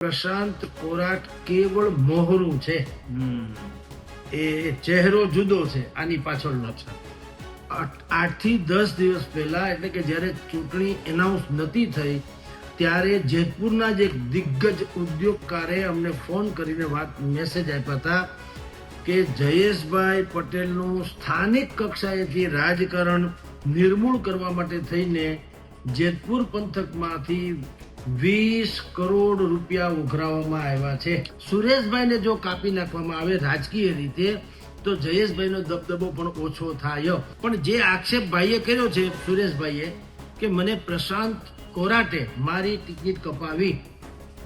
પ્રશાંત કોરાટ કેવળ મોહરું છે. એ ચહેરો જુદો છે આની પાછળનો છે આઠ આઠથી દસ દિવસ પહેલા એટલે કે જ્યારે ચૂંટણી એનાઉન્સ નથી થઈ ત્યારે જેતપુરના જ એક દિગ્ગજ ઉદ્યોગકારે અમને ફોન કરીને વાત મેસેજ આપ્યા હતા કે જયેશભાઈ પટેલનું સ્થાનિક કક્ષાએથી રાજકારણ નિર્મૂળ કરવા માટે થઈને જેતપુર પંથકમાંથી વીસ કરોડ રૂપિયા ઉઘરાવવામાં આવ્યા છે. સુરેશભાઈને જો કાપી નાખવામાં આવે રાજકીય રીતે તો જયેશભાઈનો દબદબો પણ ઓછો થાય. પણ જે આક્ષેપ ભાઈએ કર્યો છે સુરેશભાઈએ કે મને પ્રશાંત કોરાટે મારી ટિકિટ કપાવી.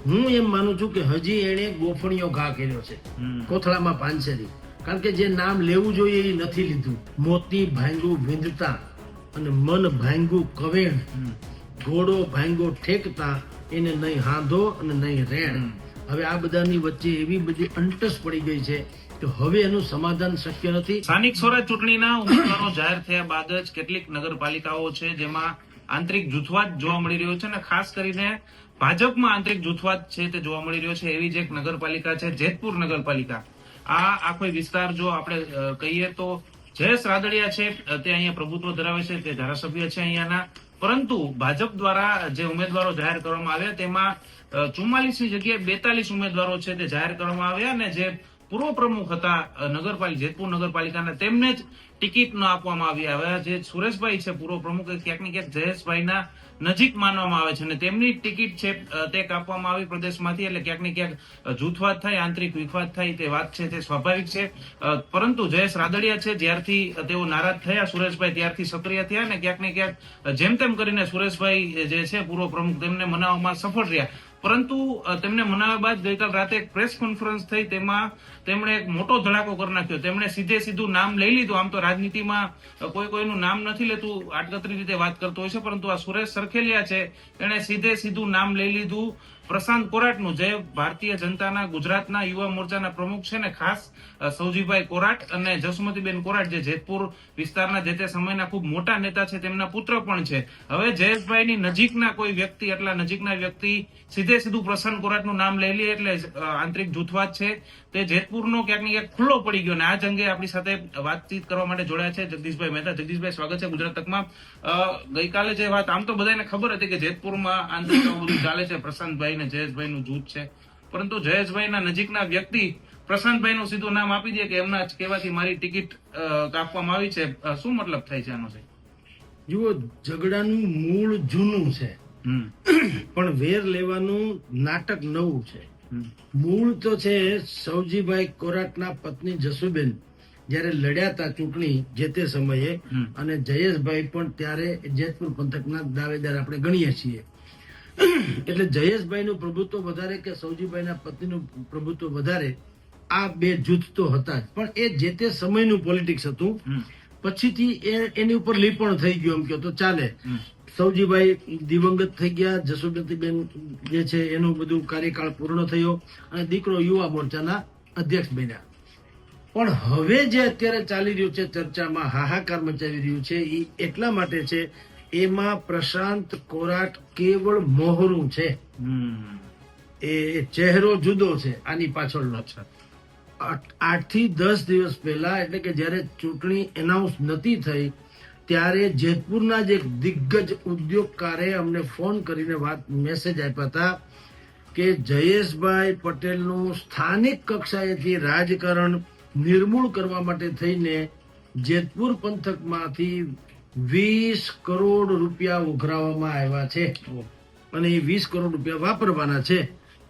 હું એમ માનું છું કે હજી એણે ગોફણીઓ ઘા કર્યો છે. કોથળામાં પાંચેરી. કારણ કે જે નામ લેવું જોઈએ એ નથી લીધું. મોતી ભાંગું વિંધતા અને મન ભાંગું કવેણ. ઘોડો ભાંગો ઠેકતા એને નહીં હાંધો અને નહીં રેણ. હવે આ બધાની વચ્ચે એવી બધી અંટસ પડી ગઈ છે કે હવે એનું સમાધાન શક્ય નથી. સ્થાનિક સ્વરાજ ચૂંટણીના ઉમેદવારો જાહેર થયા બાદ જ કેટલીક નગરપાલિકાઓ છે જેમાં આંતરિક જૂથવાદ જોવા મળી રહ્યો છે અને ખાસ કરીને ભાજપમાં આંતરિક જૂથવાદ છે તે જોવા મળી રહ્યો છે. એવી જ એક નગરપાલિકા છે જેતપુર નગરપાલિકા. આ આખો વિસ્તાર જો આપણે કહીએ તો જયેશ રાદડિયા છે તે અહીંયા પ્રભુત્વ ધરાવે છે તે ધારાસભ્ય છે અહીંયાના. પરંતુ ભાજપ દ્વારા જે ઉમેદવારો જાહેર કરવામાં આવ્યા, તેમાં ચુમ્માલીસની જગ્યાએ બેતાલીસ ઉમેદવારો છે તે જાહેર કરવામાં આવ્યા અને જે પૂર્વ પ્રમુખ હતા નગરપાલિકા, જેતપુર નગરપાલિકાના, તેમને જ ટિકિટ ન આપવામાં આવી હવે જે સુરેશભાઈ છે પૂર્વ પ્રમુખ ક્યાંક ને ક્યાંક જયેશભાઈના નજીક માનવામાં આવે છે અને તેમની ટિકિટ છે તે કાપવામાં આવી પ્રદેશમાંથી એટલે ક્યાંક ને ક્યાંક જૂથવાદ થાય, આંતરિક વિખવાદ થાય, તે વાત છે તે સ્વાભાવિક છે. પરંતુ જયેશ રાદડિયા છે, જ્યારથી તેઓ નારાજ થયા, સુરેશભાઈ ત્યારથી સક્રિય થયા ને ક્યાંક ને ક્યાંક જેમ તેમ કરીને સુરેશભાઈ જે છે પૂર્વ પ્રમુખ તેમને મનાવવામાં સફળ રહ્યા. પરંતુ તેમને મનાવ્યા બાદ ગઈકાલ રાતે એક પ્રેસ કોન્ફરન્સ થઈ તેમાં તેમણે એક મોટો ધડાકો કરી નાખ્યો. તેમણે સીધે સીધું નામ લઈ લીધું. આમ તો રાજનીતિમાં કોઈ કોઈનું નામ નથી લેતું આટકતરી રીતે વાત કરતો હોય છે, પરંતુ આ સુરેશ સરખેલિયા છે. એણે સીધે સીધું નામ લઈ લીધું. પ્રશાંત કોરાટનું જે ભારતીય જનતાના, ગુજરાતના યુવા મોરચાના પ્રમુખ છે ને ખાસ સૌજીભાઈ કોરાટ અને જસુમતીબેન કોરાટ જે જેતપુર વિસ્તારના જે તે સમયના ખૂબ મોટા નેતા છે તેમના પુત્ર પણ છે. હવે જયેશભાઈની નજીકના કોઈ વ્યક્તિ એટલા નજીકના વ્યક્તિ સીધે સીધું પ્રશાંત કોરાટનું નામ લઈ લે એટલે આંતરિક જૂથવાદ છે. તે જેતપુરનો ક્યાંક ને ક્યાંક ખુલ્લો પડી ગયો અને આ જ અંગે આપણી સાથે વાતચીત કરવા માટે જોડાયા છે જગદીશભાઈ મહેતા. જગદીશભાઈ સ્વાગત છે ગુજરાત તકમાં. ગઈકાલે જે વાત આમ તો બધાને ખબર હતી કે જેતપુરમાં આંતરિક બધું ચાલે છે. પ્રશાંતભાઈ ને જયેશભાઈનું જૂથ છે. પરંતુ જયેશભાઈના નજીકના વ્યક્તિ પ્રશાંતભાઈનું સીધું નામ આપી દે કે એમના જ કહેવાથી મારી ટિકિટ કાપવામાં આવી છે. શું મતલબ થાય છે આનો સાહેબ? જુઓ ઝઘડાનું મૂળ જૂનું છે. પણ વેર લેવાનું નાટક નવું છે. મૂળ તો છે સૌજીભાઈ કોરાટના પત્ની જસુબેન. જયારે લડ્યા હતા ચૂંટણી જે તે સમયે અને જયેશભાઈ પણ ત્યારે જેતપુર પંથકના દાવેદાર આપણે ગણીએ છીએ. એટલે જયેશભાઈનું પ્રભુત્વ વધારે કે સૌજીભાઈના પત્નીનું પ્રભુત્વ વધારે આ બે જૂથ તો હતા જ. પણ એ જે તે સમયનું પોલિટિક્સ હતું પછીથી એ એની ઉપર લીપણ થઈ ગયું એમ કહો તો ચાલે. સૌજીભાઈ દિવંગત થઈ ગયા જસુબેન જે છે એનું બધું કાર્યકાળ પૂર્ણ થયો અને દીકરો યુવા મોરચાના અધ્યક્ષ બન્યા. પણ હવે જે અત્યારે ચાલી રહ્યું છે, ચર્ચામાં હાહાકાર મચાવી રહ્યું છે એ એટલા માટે છે, એમાં પ્રશાંત કોરાટ કેવળ મોહરું છે. એ ચહેરો જુદો છે, આની પાછળનો છે. આઠથી દસ દિવસ પહેલા, એટલે કે જ્યારે ચૂંટણી એનાઉન્સ નથી થઈ ત્યારે જેતપુરના જ એક દિગ્ગજ ઉદ્યોગકારે અમને ફોન કરીને વાત મેસેજ આપ્યા હતા કે જયેશભાઈ પટેલનું સ્થાનિક કક્ષાએથી રાજકારણ નિર્મૂળ કરવા માટે થઈને જેતપુર પંથકમાંથી વીસ કરોડ રૂપિયા ઉઘરાવવામાં આવ્યા છે. અને એ વીસ કરોડ રૂપિયા વાપરવાના છે.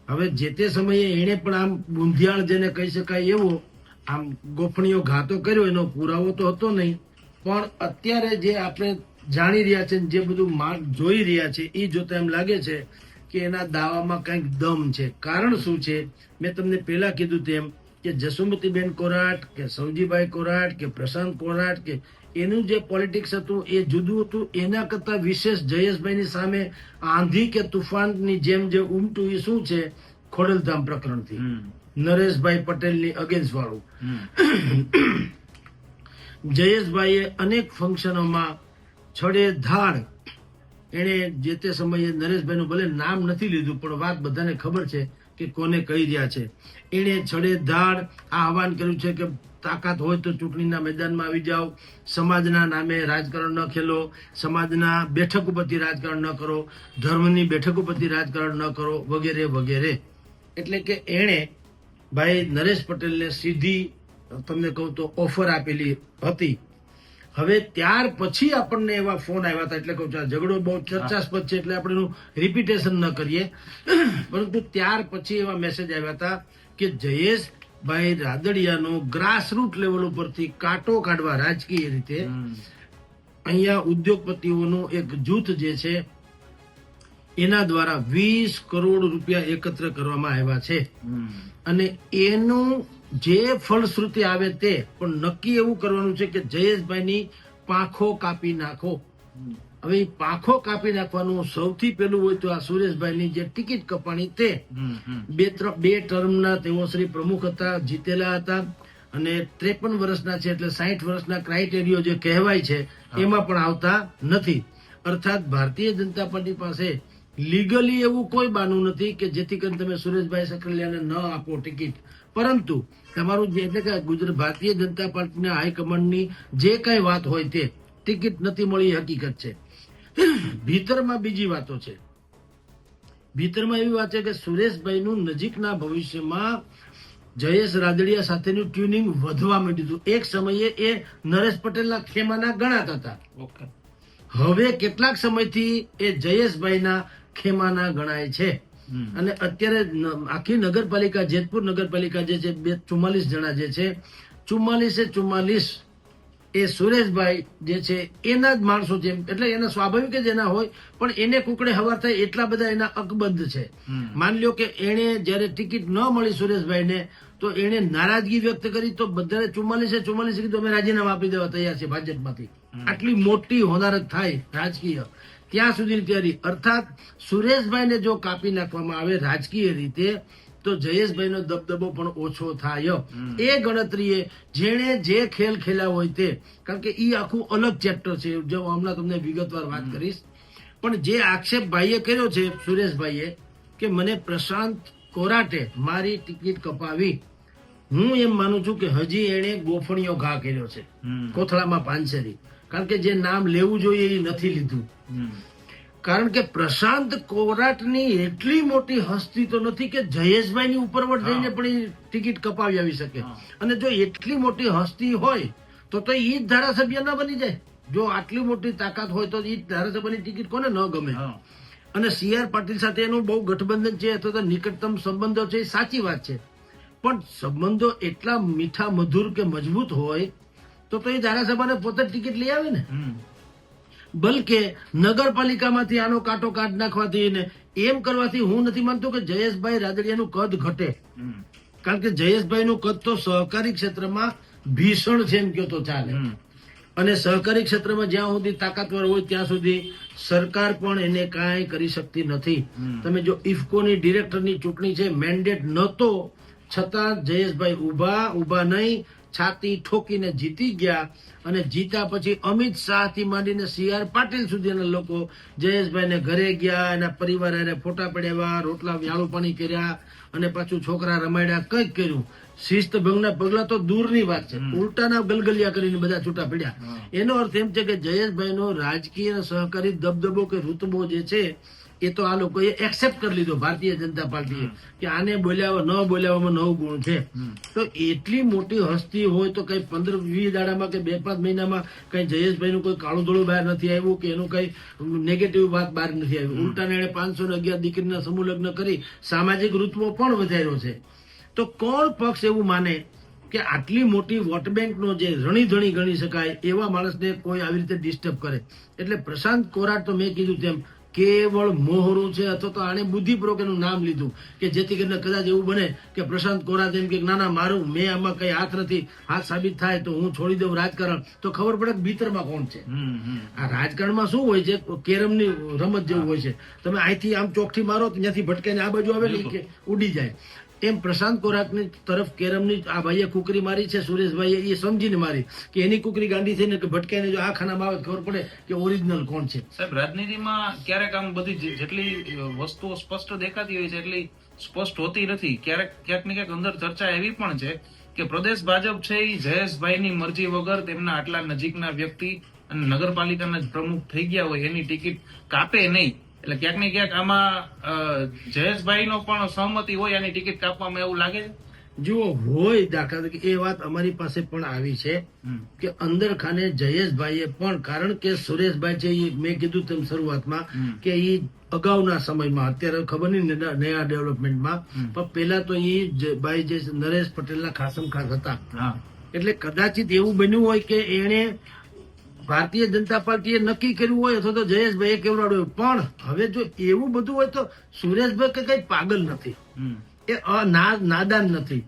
હવે જે તે સમયે એણે પણ આમ બુંધિયાળ જેને કહી શકાય એવો આમ ગોફણીઓ ઘાતો કર્યો એનો પુરાવો તો હતો નહીં. પણ અત્યારે જે આપણે જાણી રહ્યા છે જે બધું માર્ગ જોઈ રહ્યા છે એ જોતા એમ લાગે છે કે એના દાવામાં કંઈક દમ છે. કારણ શું છે? મેં તમને પહેલા કીધું તેમ કે જસુમતીબેન કોરાટ કે સૌજીભાઈ કોરાટ કે પ્રશાંત કોરાટ કે એનું જે પોલિટિક્સ હતું એ જુદું હતું. એના કરતાં વિશેષ જયેશભાઈની સામે આંધી કે તુફાનની જેમ જે ઉમટું એ શું છે? ખોડલધામ પ્રકરણથી. નરેશભાઈ પટેલની અગેન્સ્ટ વાળું. જયેશભાઈએ અનેક ફંક્શનોમાં છડે ધાડ. એણે જે તે સમયે નરેશભાઈનું ભલે નામ નથી લીધું, પણ વાત બધાને ખબર છે કે કોને કહી રહ્યા છે. એણે છડે ધાડ, આ આહવાન કર્યું છે કે તાકાત હોય તો ચૂંટણીના મેદાનમાં આવી જાઓ, સમાજના નામે રાજકારણ ન ખેલો, સમાજના બેઠક ઉપરથી રાજકારણ ન કરો, ધર્મની બેઠક ઉપરથી રાજકારણ ન કરો, વગેરે વગેરે. એટલે કે એણે ભાઈ નરેશ પટેલને સીધી તમને કહું તો ઓફર આપેલી હતી. હવે ત્યાર પછી આપણને એવા ફોન આવ્યા હતા એટલે કહું છું ઝઘડો બહુ ચર્ચાસ્પદ છે એટલે આપણે એનું રિપીટેશન ન કરીએ. પરંતુ ત્યાર પછી એવા મેસેજ આવ્યા હતા કે જયેશભાઈ રાદડિયાનો ગ્રાસરૂટ લેવલ ઉપરથી કાંટો કાઢવા રાજકીય રીતે અહીંયા ઉદ્યોગપતિઓનું એક જૂથ જે છે એના દ્વારા વીસ કરોડ રૂપિયા એકત્ર કરવામાં આવ્યા છે. અને એનું જે ફળશ્રુતિ આવે તે પણ નક્કી એવું કરવાનું છે કે જયેશભાઈની પાંખો કાપી નાખો. હવે પાંખો કાપી નાખવાનું સૌથી પહેલું હોય તો આ સુરેશભાઈની જે ટિકિટ કપાણી તે. બે બે ટર્મના તેઓ શ્રી પ્રમુખ હતા જીતેલા હતા અને ત્રેપન વર્ષના છે એટલે સાહીઠ વર્ષના ક્રાઇટેરિયો જે કહેવાય છે એમાં પણ આવતા નથી. અર્થાત ભારતીય જનતા પાર્ટી પાસે લીગલી એવું કોઈ બાનું નથી કે જેથી કરીને તમે સુરેશભાઈ સકલિયાને ન આપો ટિકિટ. પરંતુ તમારું જે એટલે કે ગુજરાત ભારતીય જનતા પાર્ટીના હાઈકમાન્ડની જે કઈ વાત હોય તે ટિકિટ નથી મળી હકીકત છે. ભીતરમાં બીજી વાતો છે. ભીતરમાં એવી વાત છે કે સુરેશભાઈનું નજીકના ભવિષ્યમાં જયેશ રાદડિયા સાથેનું ટ્યુનિંગ વધવા માંડ્યું હતું. એક સમયે એ નરેશ પટેલના ખેમાના ગણાતા હતા. હવે કેટલાક સમયથી એ જયેશભાઈના ખેમાના ગણાય છે. અને અત્યારે આખી નગરપાલિકા જેતપુર નગરપાલિકા જે છે બે ચુમ્માલીસ જણા જે છે ચુમ્માલીસે ચુમ્માલીસ એ સુરેશભાઈ જે છે એના જ માણસો છે. એટલે એના સ્વાભાવિક જ એના હોય પણ એને કુકડે હવા થાય એટલા બધા એના અકબંધ છે. માની લ્યો કે એણે જ્યારે ટિકિટ ન મળી સુરેશભાઈને તો એણે નારાજગી વ્યક્ત કરી તો બધાને ચુમ્માલીસે ચુમ્માલીસ કીધું અમે રાજીનામા આપી દેવા તૈયાર છે ભાજપમાંથી. આટલી મોટી હોનારત થાય રાજકીય. ત્યાં સુધીની તૈયારી અર્થાત સુરેશભાઈને જો કાપી નાખવામાં આવે રાજકીય રીતે તો જયેશભાઈનો દબદબો પણ ઓછો થાય. એ ગણતરીએ જેણે જે ખેલ ખેલ્યા હોય તે કારણ કે એ આખું અલગ ચેપ્ટર છે. જો હમણાં તમને વિગતવાર વાત કરીશ. પણ જે આક્ષેપ ભાઈએ કર્યો છે સુરેશભાઈએ કે મને પ્રશાંત કોરાટે મારી ટિકિટ કપાવી. હું એમ માનું છું કે હજી એણે ગોફણીયો ઘા કર્યો છે. કોથળામાં પાંચેરી કારણ કે જે નામ લેવું જોઈએ એ નથી લીધું. કારણ કે પ્રશાંત કોરાટની એટલી મોટી હસ્તી તો નથી કે જયેશભાઈની ઉપરવટ જઈને પણ એ ટિકિટ કપાવી આવી શકે. અને જો એટલી મોટી હસ્તી હોય તો તો ઈ જ ધારાસભ્ય ન બની જાય. જો આટલી મોટી તાકાત હોય તો એ જ ધારાસભ્યની ટિકિટ કોને ન ગમે. અને સી આર પાટીલ સાથે એનું બહુ ગઠબંધન છે અથવા તો નિકટતમ સંબંધો છે એ સાચી વાત છે. પણ સંબંધો એટલા મીઠા મધુર કે મજબૂત હોય તો તો એ ધારાસભાને પોતે ટિકિટ લઈ આવે ને બલકે નગરપાલિકામાંથી આનો કાંટો કાઢ નાખવાથી ને એમ કરવાથી હું નથી માનતો કે જયેશભાઈ રાદડિયાનું કદ ઘટે. કારણ કે જયેશભાઈનું કદ તો સહકારી ક્ષેત્રમાં ભીષણ છે એમ તો ચાલે. અને સહકારી ક્ષેત્રમાં જ્યાં સુધી તાકાતવર હોય ત્યાં સુધી સરકાર પણ એને કાંઈ કરી શકતી નથી. તમે જો ઇફકોની ડિરેક્ટરની ચૂંટણી છે મેન્ડેટ નહોતો છતાં જયેશભાઈ ઊભા ઊભા નહીં છાતી ઠોકીને જીતી ગયા અને જીતા પછી અમિત શાહથી માંડીને સી આર પાટીલ સુધીના લોકો જયેશભાઈને ઘરે ગયા એના પરિવાર એને ફોટા પડાવ્યા રોટલા વ્યાળું પાણી કર્યા અને પાછું છોકરા રમાડ્યા કંઈક કર્યું. શિસ્ત ભંગના પગલા તો દૂરની વાત છે. ઉલટાના ગલગલિયા કરીને બધા છૂટા પડ્યા. એનો અર્થ એમ છે કે જયેશભાઈનો રાજકીય સહકારી દબદબો કે રૂતબો જે છે એ તો આ લોકોએ એક્સેપ્ટ કરી લીધો. ભારતીય જનતા પાર્ટીએ કે આને બોલ્યા ન બોલ્યામાં નવ ગુણ છે. તો એટલી મોટી હસ્તી હોય તો કઈ પંદર વીસ દાડામાં કે બે પાંચ મહિનામાં કઈ જયેશભાઈનું કોઈ કાળું ધોળું બહાર નથી આવ્યું કે એનું કઈ નેગેટિવ વાત બહાર નથી આવ્યું ઉલટાને એણે પાંચસો ને અગિયાર દીકરીના સમૂહ લગ્ન કરી. સામાજિક રૂતબો પણ વધાર્યો છે? તો કોણ પક્ષ એવું માને કે આટલી મોટી વોટ બેંકનો જે રણીધણી ગણી શકાય એવા માણસને કોઈ આવી રીતે ડિસ્ટર્બ કરે? એટલે પ્રશાંત કોરાટ તો મેં કીધું તેમ કેવળ મોહરું છે અથવા તો આણે બુદ્ધિપૂર્વક એનું નામ લીધું કે જેથી કરીને કદાચ એવું બને કે પ્રશાંત કોરાત એમ કે ના ના મારું મેં આમાં કઈ હાથ નથી હાથ સાબિત થાય તો હું છોડી દઉં રાજકારણ તો ખબર પડે ભીતરમાં કોણ છે. આ રાજકારણમાં શું હોય છે? કેરમની રમત જેવું હોય છે. તમે અહીંથી આમ ચોકથી મારો ત્યાંથી ભટકાઈને આ બાજુ આવે ને કે ઉડી જાય. એમ પ્રશાંત કોરાકની તરફ કેરમની આ ભાઈએ કુકરી મારી છે, સુરેશભાઈએ એ સમજીને મારી કે એની કુકરી ગાંડી થઈને કે ભટકાઈને જો આ ખાનામાં આવે ખબર પડે કે ઓરિજિનલ કોણ છે. સાહેબ, રાજનીતિમાં ક્યારેક આમ બધી જેટલી વસ્તુઓ સ્પષ્ટ દેખાતી હોય છે, એટલી સ્પષ્ટ હોતી નથી. ક્યારેક, ક્યાંક ને ક્યાંક અંદર ચર્ચા એવી પણ છે કે પ્રદેશ ભાજપ છે એ જયેશભાઈની મરજી વગર તેમના આટલા નજીકના વ્યક્તિ અને નગરપાલિકાના પ્રમુખ થઈ ગયા હોય, એની ટિકિટ કાપે નહીં. એટલે ક્યાંક ને ક્યાંક આમાં જયેશભાઈનો પણ સહમતિ હોય આની ટિકિટ કાપવામાં એવું લાગે છે? જુઓ હોય દાખલા તરીકે એ વાત અમારી પાસે પણ આવી છે કે અંદર ખાને જયેશભાઈએ પણ કારણ કે સુરેશભાઈ છે એ મેં કીધું તેમ શરૂઆતમાં કે એ અગાઉના સમયમાં અત્યારે ખબર નહીં નયા- ડેવલપમેન્ટમાં પણ પેલા તો એ ભાઈ જે નરેશ પટેલના ખાસમ ખાસ હતા. એટલે કદાચિત એવું બન્યું હોય કે એને ભારતીય જનતા પાર્ટીએ નક્કી કર્યું હોય અથવા તો જયેશભાઈએ કેવડાડ્યું હોય. પણ હવે જો એવું બધું હોય તો સુરેશભાઈ કે કઈ પાગલ નથી. એ અ- નાદાન નથી.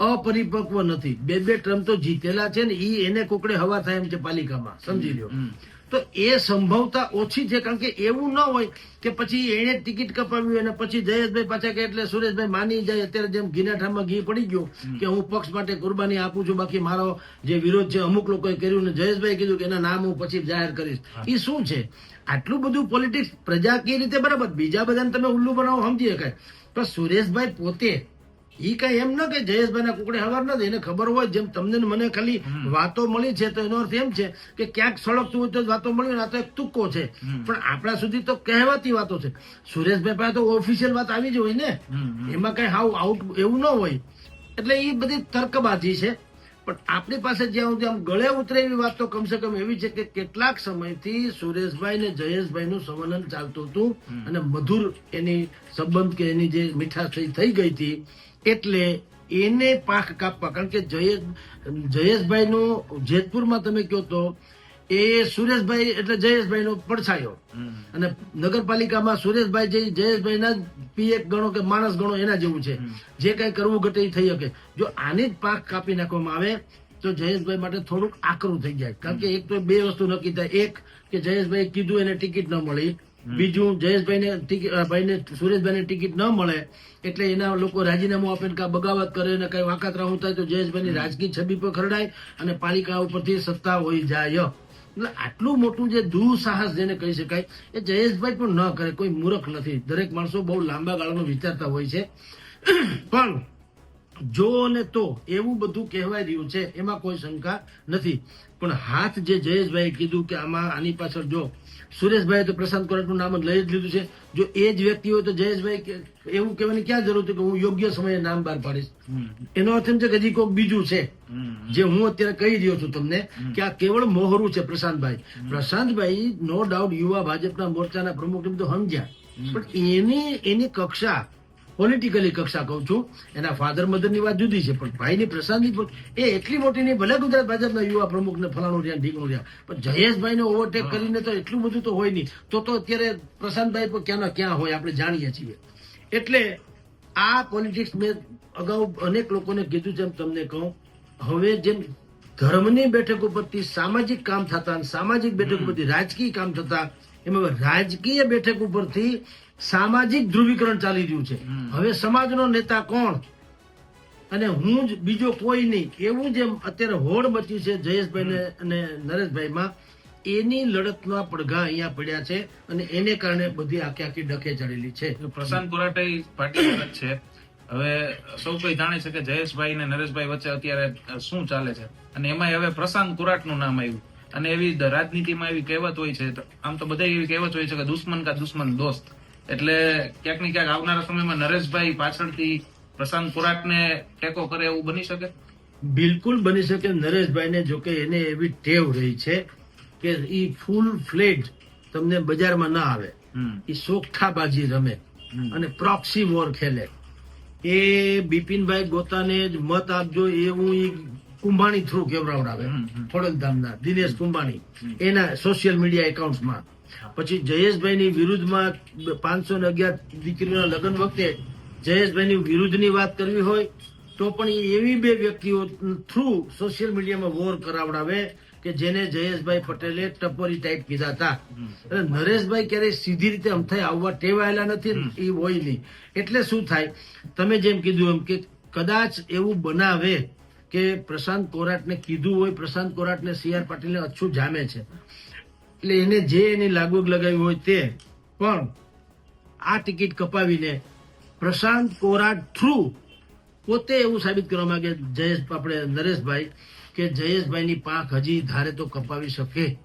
અપરિપક્વ નથી. બે બે ટ્રમ્પ તો જીતેલા છે ને ઈ એને કોકડે હવા થાય એમ છે પાલિકામાં. સમજી લ્યો. તો એ સંભવતા ઓછી છે કારણ કે એવું ન હોય કે પછી એને ટિકિટ કપાવી અને પછી જયેશભાઈ પાછા કે એટલે સુરેશભાઈ માની જાય અત્યારે જેમ ગીનાઠામાં ઘી પડી ગયું કે હું પક્ષ માટે કુરબાની આપું છું બાકી મારો જે વિરોધ છે અમુક લોકોએ કર્યું ને જયેશભાઈ કીધું કે એના નામ હું પછી જાહેર કરીશ. એ શું છે? આટલું બધું પોલિટિક્સ પ્રજાકીય રીતે બરાબર? બીજા બધાને તમે ઉલ્લુ બનાવો સમજી શકાય. પણ સુરેશભાઈ પોતે ઈ કઈ એમ ન કે જયેશભાઈના કુકડે ખબર નથી એને ખબર હોય જેમ તમને મને ખાલી વાતો મળી છે તો એનો અર્થ એમ છે કે ક્યાંક સળગતું હોય તો વાતો મળી ને આ તો એક તુક્કો છે. પણ આપણા સુધી તો કહેવાતી વાતો છે. સુરેશભાઈ પાસે તો ઓફિશિયલ વાત આવી જ હોય ને. એમાં કઈ હાઉ આઉટ એવું ન હોય. એટલે એ બધી તર્કબાજી છે. પણ આપણી પાસે જ્યાં સુધી આમ ગળે ઉતરે એવી વાત તો કમસે કમ એવી છે કે કેટલાક સમયથી સુરેશભાઈ ને જયેશભાઈ નું સંવલન ચાલતું હતું અને મધુર એની સંબંધ કે એની જે મીઠાશ થઈ ગઈ હતી એટલે એને પાક કાપવા. કારણ કે જયેશ જયેશભાઈ નું જેતપુરમાં તમે કહો તો એ સુરેશભાઈ એટલે જયેશભાઈ નો પડછાયો અને નગરપાલિકામાં સુરેશભાઈ જે જયેશભાઈના પીએક ગણો કે માણસ ગણો એના જેવું છે. જે કઈ કરવું ઘટે એ થઈ શકે. જો આની જ પાક કાપી નાખવામાં આવે તો જયેશભાઈ માટે થોડુંક આકરું થઈ જાય. કારણ કે એક તો બે વસ્તુ નક્કી થાય. એક કે જયેશભાઈ કીધું એને ટિકિટ ન મળી. બીજું જયેશભાઈને ભાઈને સુરેશભાઈને ટિકિટ ન મળે એટલે એના લોકો રાજીનામું આપે કાં બગાવત કરે ને કઈ વાકાતરાવું થાય તો જયેશભાઈની રાજકીય છબી પર ખરડાય અને પાલિકા ઉપરથી સત્તા હોઈ જાય. એટલે આટલું મોટું જે દુઃસાહસ જેને કહી શકાય એ જયેશભાઈ પણ ન કરે કોઈ મૂર્ખ નથી. દરેક માણસો બહુ લાંબા ગાળાનું વિચારતા હોય છે. પણ જો ને તો એવું બધું કહેવાય રહ્યું છે એમાં કોઈ શંકા નથી. પણ હાથ જે જયેશભાઈ કીધું કે આમાં આની પાછળ જો સુરેશભાઈ તો પ્રશાંત કોરાટનું નામ જ લઈ જ લીધું છે. જો એ જ વ્યક્તિ હોય તો જયેશભાઈ એવું કહેવાની ક્યાં જરૂર હતી કે હું યોગ્ય સમયે નામ બહાર પાડીશ? એનો અર્થ એમ છે કે હજી કોઈક બીજું છે. જે હું અત્યારે કહી રહ્યો છું તમને કે આ કેવળ મોહરું છે પ્રશાંતભાઈ. પ્રશાંતભાઈ નો ડાઉટ યુવા ભાજપના મોરચાના પ્રમુખ એમ તો સમજ્યા. પણ એની એની કક્ષા પોલિટિકલી કક્ષા કહું છું એના ફાધર મધરની વાત જુદી છે પણ ભાઈની પ્રશાંતની એ એટલી મોટી નહીં ભલે ગુજરાત ભાજપના યુવા પ્રમુખને ફલાણું રહ્યા ઢીકણું રહ્યા પણ જયેશભાઈને ઓવરટેક કરીને તો એટલું બધું તો હોય નહીં. તો તો અત્યારે પ્રશાંતભાઈ પણ ક્યાંના ક્યાં હોય આપણે જાણીએ છીએ. એટલે આ પોલિટિક્સ મેં અગાઉ અનેક લોકોને કીધું જેમ તમને કહું. હવે જેમ ધર્મની બેઠક ઉપરથી સામાજિક કામ થતા અને સામાજિક બેઠક ઉપરથી રાજકીય કામ થતા એમાં રાજકીય બેઠક ઉપરથી સામાજિક ધ્રુવીકરણ ચાલી રહ્યું છે. હવે સમાજનો નેતા કોણ? અને હું જ બીજો કોઈ નહીં. એવું જેમ અત્યારે હોડ મચ્યું છે જયેશભાઈ અને નરેશભાઈમાં એની લડતના પડઘા અહીંયા પડ્યા છે અને એને કારણે બધી આખી આખી ડકે ચડેલી છે. પ્રશાંત કોરાટે પાટી જ છે. હવે સૌ કોઈ જાણે છે કે જયેશભાઈ અને નરેશભાઈ વચ્ચે અત્યારે શું ચાલે છે? અને એમાં હવે પ્રશાંત કુરાટનું નામ આવ્યું. અને એવી રાજનીતિમાં એવી કહેવત હોય છે આમ તો બધા એવી કહેવત હોય છે કે દુશ્મન કા દુશ્મન દોસ્ત. એટલે ક્યાંક ને ક્યાંક આવનારા સમયમાં નરેશભાઈ પાછળથી પ્રશાંત ખોરાકને ટેકો કરે એવું બની શકે? બિલકુલ બની શકે. નરેશભાઈને જો કે એને એવી ટેવ રહી છે કે ઈ ફૂલ ફ્લેટ તમને બજારમાં ના આવે. એ સોગઠાબાજી રમે અને પ્રોક્સી વોર ખેલે. એ બિપિનભાઈ ગોતાને જ મત આપજો એવું એ કુંભાણી થ્રુ કેવડાવડાવે. ખોડલધામના દિનેશ કુંભાણી. એના સોશિયલ મીડિયા એકાઉન્ટમાં પછી જયેશભાઈની વિરુદ્ધમાં પાંચસો ને અગિયાર દીકરીના લગ્ન વખતે જયેશભાઈની વિરુદ્ધની વાત કરવી હોય તો પણ એ એવી બે વ્યક્તિઓ થ્રુ સોશિયલ મીડિયામાં વોર કરાવડાવે કે જેને જયેશભાઈ પટેલે ટપોરી ટાઈપ કીધા હતા. એટલે નરેશભાઈ ક્યારેય સીધી રીતે અમથાઈ આવવા ટેવાયેલા નથી એ હોય નહીં. એટલે શું થાય? તમે જેમ કીધું એમ કે કદાચ એવું બનાવે કે પ્રશાંત કોરાટને કીધું હોય પ્રશાંત કોરાટને સી આર પાટીલને અચ્છું જામે છે. એટલે એને જે એની લાગુ લગાવી હોય તે. પણ આ ટિકિટ કપાવીને પ્રશાંત કોરાટ થ્રુ પોતે એવું સાબિત કરવા માંગે જયેશ આપણે નરેશભાઈ કે જયેશભાઈની પાંખ હજી ધારે તો કપાવી શકે.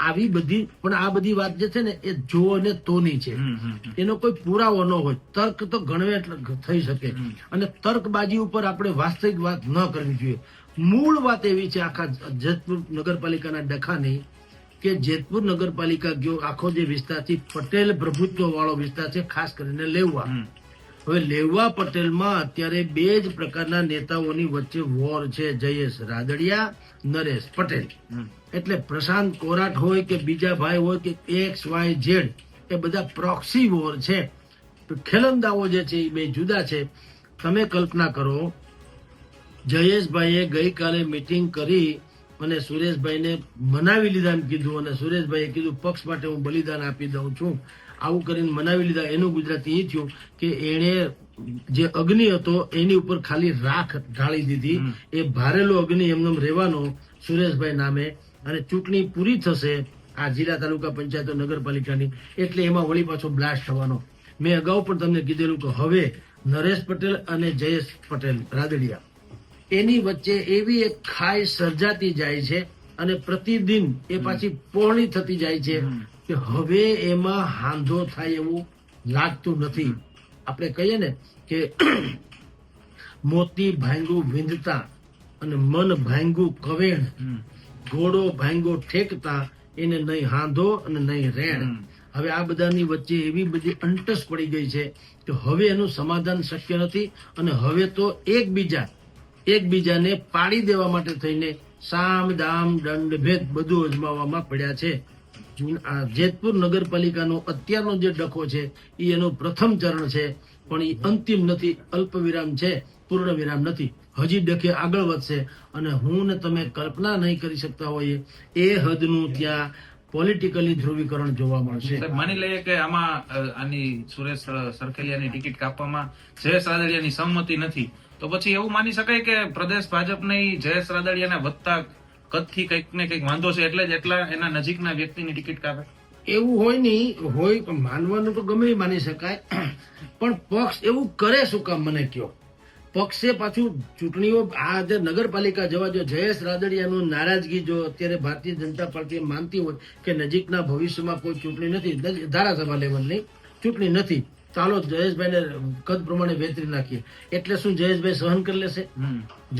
આવી બધી પણ આ બધી વાત જે છે ને એ જો અને તોની છે. એનો કોઈ પુરાવો ન હોય. તર્ક તો ગણવે થઈ શકે. અને તર્કબાજી ઉપર આપણે વાસ્તવિક વાત ન કરવી જોઈએ. મૂળ વાત એવી છે આખા જેતપુર નગરપાલિકાના ડખાની કે જેતપુર નગરપાલિકા ગયો આખો જે વિસ્તાર છે પટેલ પ્રભુત્વ વાળો વિસ્તાર છે ખાસ કરીને લેવા હવે લેવા પટેલમાં અત્યારે બે જ પ્રકારના નેતાઓની વચ્ચે વોર છે જયેશ રાદડિયા નરેશ પટેલ. એટલે પ્રશાંત કોરાટ હોય કે બીજા ભાઈ હોય કે એક્સ વાય ઝેડ એ બધા પ્રોક્સી વોર છે. ખેલંદાઓ જે છે એ બે જુદા છે. તમે કલ્પના કરો જયેશભાઈએ ગઈકાલે મિટિંગ કરી અને સુરેશભાઈને મનાવી લીધા એમ કીધું અને સુરેશભાઈએ કીધું પક્ષ માટે હું બલિદાન આપી દઉં છું. આવું કરીને મનાવી લીધા. એનું ગુજરાતી એ થયું કે એણે જે અગ્નિ હતો એની ઉપર ખાલી રાખ ઢાળી દીધી. એ ભારેલો અગ્નિ એમને રહેવાનો સુરેશભાઈ નામે અને ચૂંટણી પૂરી થશે આ જિલ્લા તાલુકા પંચાયત નગરપાલિકાની. એટલે એમાં વળી પાછો બ્લાસ્ટ થવાનો. મેં અગાઉ પણ તમને કીધેલું કે હવે નરેશ પટેલ અને જયેશ પટેલ રાદડિયા. એની વચ્ચે એવી એક ખાઈ સર્જાતી જાય છે અને પ્રતિદિન એ પાછી પહોળી થતી જાય છે કે હવે એમાં હાંધો થાય એવું લાગતું નથી. આપણે કહીએ ને કે મોતી ભાંગું વિંધતા અને મન ભાંગું કવેણ ઘોડો ભાંગો ઠેકતા એને નહીં હાંધો અને નહીં રેણ. હવે આ બધાની વચ્ચે એવી બધી અંટસ પડી ગઈ છે કે હવે એનું સમાધાન શક્ય નથી અને હવે તો એકબીજા એકબીજાને પાડી દેવા માટે થઈને સામ, દામ, દંડ, ભેદ બધું અજમાવવામાં પડ્યા છે. જેતપુર નગરપાલિકાનો અત્યારનો જે ડખો છે એ એનો પ્રથમ ચરણ છે, પણ એ અંતિમ નથી અલ્પ વિરામ છે પૂર્ણ વિરામ નથી. હજી ડખે આગળ વધશે અને હું ને તમે કલ્પના નહીં કરી શકતા હોઈએ, એ હદનું ત્યાં પોલિટિકલી ધ્રુવીકરણ જોવા મળશે. માની લઈએ કે આમાં આની સુરેશ સરખેલિયાની ટિકિટ કાપવામાં, જયેશ રાદડિયાની સંમતિ નથી. તો પછી એવું માની શકાય કે પ્રદેશ ભાજપની જયેશ રાદડિયાના વધતા કદથી કંઈક ને કંઈક વાંધો છે એટલે જ એટલા એના નજીકના વ્યક્તિની ટિકિટ કાપે? એવું હોય નહીં, હોય માનવાનું તો ગમે માની શકાય. પણ પક્ષ એવું કરે શું કામ મને કયો? પક્ષે પાછું ચૂંટણીઓ, આ જે નગરપાલિકા જવા જો જયેશ રાદડિયાનું નારાજગી જો અત્યારે ભારતીય જનતા પાર્ટી માનતી હોય કે નજીકના ભવિષ્યમાં કોઈ ચૂંટણી નથી, ધારાસભા લેવલની ચૂંટણી નથી ચાલો જયેશભાઈને કદ પ્રમાણે વેતરી નાખીએ. એટલે શું જયેશભાઈ સહન કરી લેશે.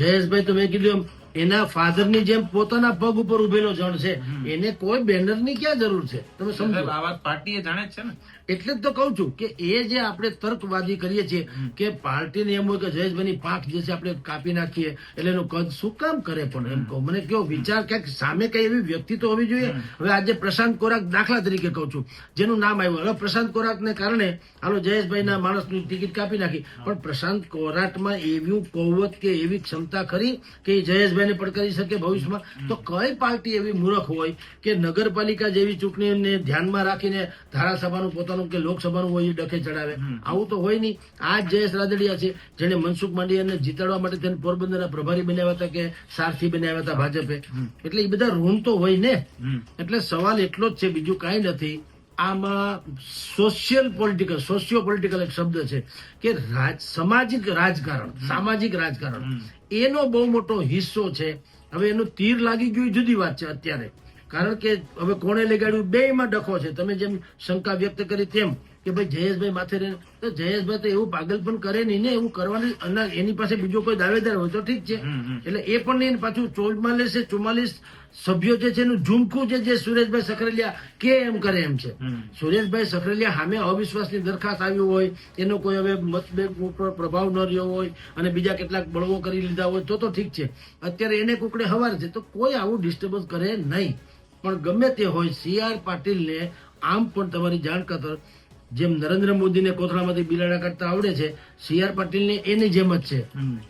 જયેશભાઈ તો મેં કીધું એમ એના ફાધરની જેમ પોતાના પગ ઉપર ઉભેલો જણ છે. એને કોઈ બેનરની ક્યાં જરૂર છે? તમે સમજો. આ વાત પાર્ટીએ જાણે છે ને. એટલે જ તો કહું છું કે એ જે આપણે તર્કવાદી કરીએ છીએ કે પાર્ટીને એમ હોય કે જયેશભાઈની પાંખ જે છે આપણે કાપી નાખીએ એટલે એનું કદ શું કામ કરે પણ એમ કહું. મને કેવો વિચાર ક્યાંક સામે કઈ એવી વ્યક્તિ તો હોવી જોઈએ. હવે આજે પ્રશાંત કોરાક દાખલા તરીકે કહું છું જેનું નામ આવ્યું. હવે પ્રશાંત કોરાકને કારણે હાલો જયેશભાઈના માણસની ટિકિટ કાપી નાખી. પણ પ્રશાંત કોરાટમાં એવું કૌવત કે એવી ક્ષમતા ખરી કે જયેશભાઈને પડકારી શકે ભવિષ્યમાં? તો કઈ પાર્ટી એવી મૂર્ખ હોય કે નગરપાલિકા જેવી ચૂંટણીને ધ્યાનમાં રાખીને ધારાસભાનું પોતાનું કે લોકસભાનું હોય એ ડખે ચડાવે આવું તો હોય નહીં. આ જયેશ રાદડિયા છે જેને મનસુખ માંડવિયાને જીતાડવા માટે તેને પોરબંદરના પ્રભારી બનાવ્યા હતા કે સારથી બનાવ્યા હતા ભાજપે. એટલે એ બધા રૂમ તો હોય ને. એટલે સવાલ એટલો જ છે બીજું કાંઈ નથી. આમાં સોશિયલ પોલિટિકલ સોશિયો પોલિટિકલ એક શબ્દ છે કે રાજ સામાજિક રાજકારણ સામાજિક રાજકારણ એનો બહુ મોટો હિસ્સો છે. હવે એનું તીર લાગી ગયું જુદી વાત છે અત્યારે. કારણ કે હવે કોણે લગાડ્યું? બે માં ડખો છે. તમે જેમ શંકા વ્યક્ત કરી તેમ કે ભાઈ જયેશભાઈ માથે રહે તો જયેશભાઈ તો એવું પાગલ પણ કરે નહીં ને એવું કરવાની એની પાસે બીજો કોઈ દાવેદાર હોય તો ઠીક છે. એટલે એ પણ નહીં પાછું ચોમાલીસ ચુમ્માલીસ સભ્યો જે છે એનું ઝુમખું છે જે સુરેશભાઈ સખરેલિયા કે એમ કરે એમ છે. સુરેશભાઈ સખરેલિયા સામે અવિશ્વાસની દરખાસ્ત આવી હોય એનો કોઈ હવે મતભેદ ઉપર પ્રભાવ ન રહ્યો હોય અને બીજા કેટલાક બળવો કરી લીધા હોય તો તો ઠીક છે. અત્યારે એને કુકડે હવાર છે તો કોઈ આવું ડિસ્ટર્બન્સ કરે નહીં. પણ ગમે તે હોય સી આર પાટીલને આમ પણ તમારી જાણ ખાતર, જેમ નરેન્દ્ર મોદીને કોથળામાંથી બિલાડા કાઢતા આવડે છે સી આર પાટીલને એની જેમ જ છે.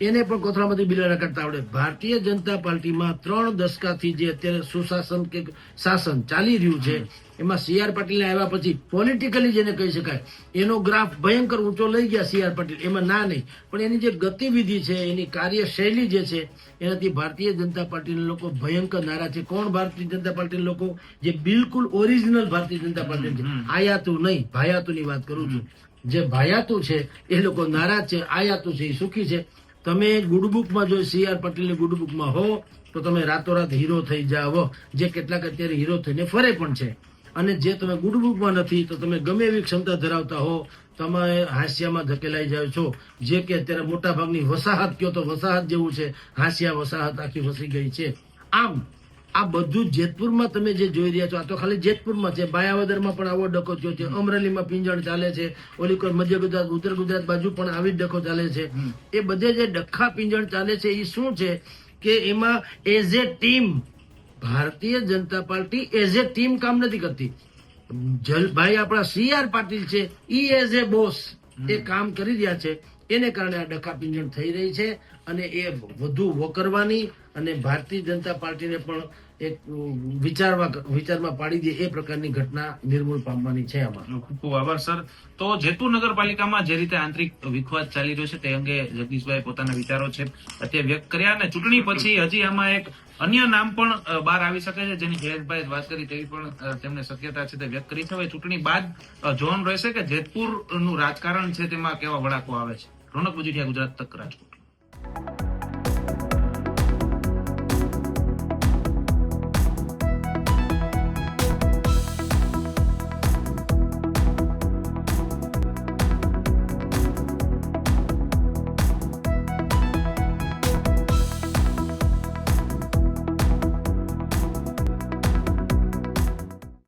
એને પણ કોથળામાંથી બિલાડા કરતા આવડે. ભારતીય જનતા પાર્ટીમાં ત્રણ દશકાથી જે અત્યારે સુશાસન કે શાસન ચાલી રહ્યું છે એમાં સી આર પાટીલ આવ્યા પછી પોલિટિકલી જેને કહી શકાય એનો ગ્રાફ ભયંકર ઊંચો લઈ ગયા સી આર પાટીલ. એમાં ના નહીં પણ એની જે ગતિવિધિ છે એની કાર્યશૈલી જે છે એનાથી ભારતીય જનતા પાર્ટીના લોકો ભયંકર નારા છે. કોણ ભારતીય જનતા પાર્ટીના લોકો? જે બિલકુલ ઓરિજિનલ ભારતીય જનતા પાર્ટી છે. આયાતું નહીં ભાયાતુની વાત કરું છું. જે ભાયાતું છે, એ લોકો નારાજ છે, આયાતું છે, એ સુખી છે. તમે ગુડબુકમાં જો સી આર પટેલની ગુડબુકમાં હો, તો તમે રાતોરાત હીરો થઈ જાઓ. જે કેટલાક અત્યારે હીરો થઈને ફરે પણ છે. અને જે તમે ગુડબુકમાં નથી, તો તમે ગમે એવી ક્ષમતા ધરાવતા હો, તમે હાસ્યામાં ધકેલાઈ જાઓ છો. જે કે અત્યારે મોટા ભાગની વસાહત, કયો તો વસાહત જેવું છે, હાસ્યા વસાહત આખી વસી ગઈ છે. આમ આ બધું જેતપુરમાં તમે જે જોઈ રહ્યા છો આ તો ખાલી જેતપુરમાં છે. બાયાવદરમાં પણ આવો ડકો થયો છે. અમરેલીમાં પિંજણ ચાલે છે. ઓલી કોઈ મધ્ય ગુજરાત ઉત્તર ગુજરાત બાજુ પણ આવી જ ડકો ચાલે છે. એ બધે જે ડખા પિંજણ ચાલે છે એ શું છે કે એમાં as a team Bharatiya Janata Party as a team કામ નથી કરતી. જલભાઈ આપણા સી આર પાટીલ છે ઈ એઝ એ બોસ એ કામ કરી રહ્યા છે. એને કારણે આ ડખા પિંજણ થઈ રહી છે અને એ વધુ વકરવાની અને ભારતીય જનતા પાર્ટીને પણ એક વિચારવા, વિચારમાં પાડી દે એ પ્રકારની ઘટના નિર્મૂળ પામવાની છે આમાં. ખૂબ ખૂબ આભાર, સર. તો જેતુ નગરપાલિકામાં જે રીતે આંતરિક વિખવાદ ચાલી રહ્યો છે તે અંગે જગદીશભાઈ પોતાના વિચારો છે, અત્યારે વ્યક્ત કર્યા અને ચૂંટણી પછી હજી આમાં એક અન્ય નામ પણ બહાર આવી શકે છે, જેની જયેશભાઈ વાત કરી તેવી પણ તેમને શક્યતા છે તે વ્યક્ત કરી છે. હવે ચૂંટણી બાદ જોન રહેશે કે જેતપુરનું રાજકારણ છે તેમાં કેવા વળાકો આવે છે? રોનક બુજીઠિયા ગુજરાત તક રાજકોટ.